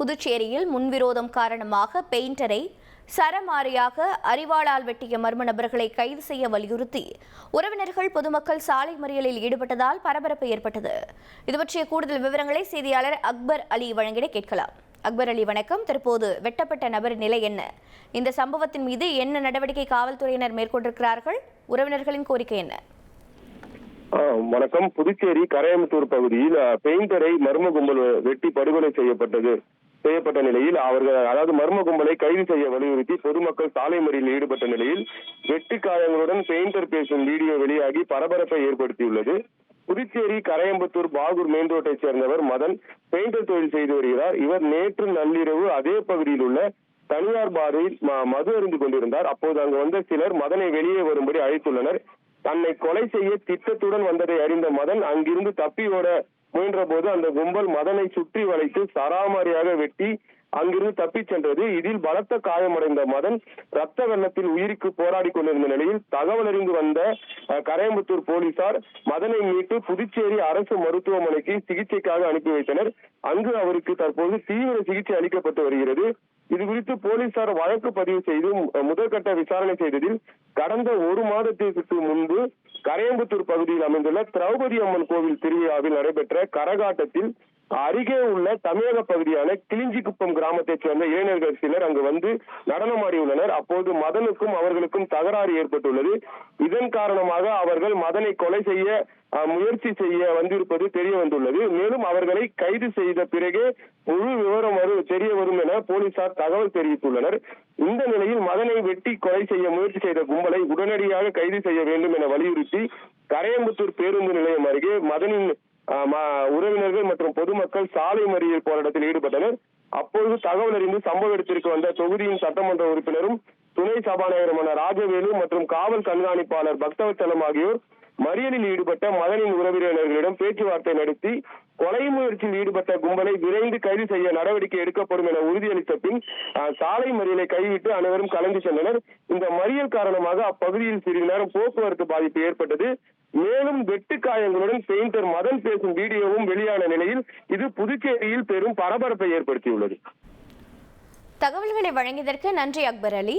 புதுச்சேரியில் முன்விரோதம் காரணமாக பெயிண்டரை சரமாரியாக அறிவாளால் வெட்டிய மர்ம நபர்களை கைது செய்ய வலியுறுத்தி உறவினர்கள் பொதுமக்கள் சாலை மறியலில் ஈடுபட்டதால் பரபரப்பு ஏற்பட்டது. இது பற்றிய கூடுதல் விவரங்களை செய்தியாளர் அக்பர் அலி வழங்கிட கேட்கலாம். அக்பர் அலி வணக்கம். தற்போது வெட்டப்பட்ட நபர் நிலை என்ன? இந்த சம்பவத்தின் மீது என்ன நடவடிக்கை காவல்துறையினர் மேற்கொண்டிருக்கிறார்கள்? உறவினர்களின் கோரிக்கை என்ன? வணக்கம். புதுச்சேரி கரையமுத்தூர் பகுதியில் பெயிண்டரை மர்ம கும்பல் வெட்டி படுகொலை செய்யப்பட்டது. செய்யப்பட்ட நிலையில் அவர்கள் அதாவது மர்ம கும்பலை கைது செய்ய வலியுறுத்தி பொதுமக்கள் சாலை மறியலில் ஈடுபட்ட நிலையில் வெட்டு காயங்களுடன் பெயிண்டர் பேசும் வீடியோ வெளியாகி பரபரப்பை ஏற்படுத்தியுள்ளது. புதுச்சேரி கரையம்புத்தூர் பாகூர் மெயின் ரோட்டை சேர்ந்தவர் மதன் பெயிண்டர் தொழில் செய்து வருகிறார். இவர் நேற்று நள்ளிரவு அதே பகுதியில் உள்ள தனியார் பாரில் மது அருந்து கொண்டிருந்தார். அப்போது அங்கு வந்த சிலர் மதனை வெளியே வரும்படி அழைத்துள்ளனர். தன்னை கொலை செய்ய திட்டத்துடன் வந்ததை அறிந்த மதன் அங்கிருந்து தப்பி ஓட முயன்ற போது அந்த கும்பல் மதனை சுற்றி வளைத்து சராமாரியாக வெட்டி அங்கிருந்து தப்பிச் சென்றது. இதில் பலத்த காயமடைந்த மதன் ரத்த வெள்ளத்தில் உயிருக்கு போராடி கொண்டிருந்த நிலையில் தகவல் அறிந்து வந்த கரையம்புத்தூர் போலீசார் மதனை மீட்டு புதுச்சேரி அரசு மருத்துவமனைக்கு சிகிச்சைக்காக அனுப்பி வைத்தனர். அங்கு அவருக்கு தற்போது தீவிர சிகிச்சை அளிக்கப்பட்டு வருகிறது. இது குறித்து போலீசார் வழக்கு பதிவு செய்து முதற்கட்ட விசாரணை செய்ததில் கடந்த ஒரு மாதத்திற்கு முன்பு கரையம்புத்தூர் பகுதியில் அமைந்துள்ள திரௌபதி அம்மன் கோவில் திருவிழாவில் நடைபெற்ற கரகாட்டத்தில் அருகே உள்ள தமிழக பகுதியான கிளிஞ்சிக்குப்பம் கிராமத்தைச் சேர்ந்த இளைஞர்கள் சிலர் அங்கு வந்து நடனமாடியுள்ளனர் அப்போது மதனுக்கும் அவர்களுக்கும் தகராறு ஏற்பட்டுள்ளது. இதன் காரணமாக அவர்கள் மதனை கொலை செய்ய முயற்சி செய்ய வந்திருப்பது தெரிய வந்துள்ளது. மேலும் அவர்களை கைது செய்த பிறகே முழு விவரம் வரும் தெரிய வரும் என போலீசார் தகவல் தெரிவித்துள்ளனர். இந்த நிலையில் மதனை வெட்டி கொலை செய்ய முயற்சி செய்த கும்பலை உடனடியாக கைது செய்ய வேண்டும் என வலியுறுத்தி கரையம்புத்தூர் பேருந்து நிலையம் அருகே மதனின் உறவினர்கள் மற்றும் பொதுமக்கள் சாலை மறியல் போராட்டத்தில் ஈடுபட்டனர். அப்பொழுது தகவல் அறிந்து சம்பவ இடத்திற்கு வந்த தொகுதியின் சட்டமன்ற உறுப்பினரும் துணை சபாநாயகருமான ராஜவேலு மற்றும் காவல் கண்காணிப்பாளர் பக்தவச்சலம் ஆகியோர் மறியலில் ஈடுபட்ட மதனின் உறவினர்களிடம் பேச்சுவார்த்தை நடத்தி கொலை முயற்சியில் ஈடுபட்ட கும்பலை விரைந்து கைது செய்ய நடவடிக்கை எடுக்கப்படும் என உறுதியளித்த பின் சாலை மறியலை கைவிட்டு அனைவரும் கலந்து சென்றனர். இந்த மறியல் காரணமாக அப்பகுதியில் சிறிது நேரம் போக்குவரத்து பாதிப்பு ஏற்பட்டது. மேலும் வெட்டு காயங்களுடன் பெயிண்டர் மதன் பேசும் வீடியோவும் வெளியான நிலையில் இது புதுச்சேரியில் பெரும் பரபரப்பை ஏற்படுத்தியுள்ளது. தகவல்களை வழங்கியதற்கு நன்றி அக்பர் அலி.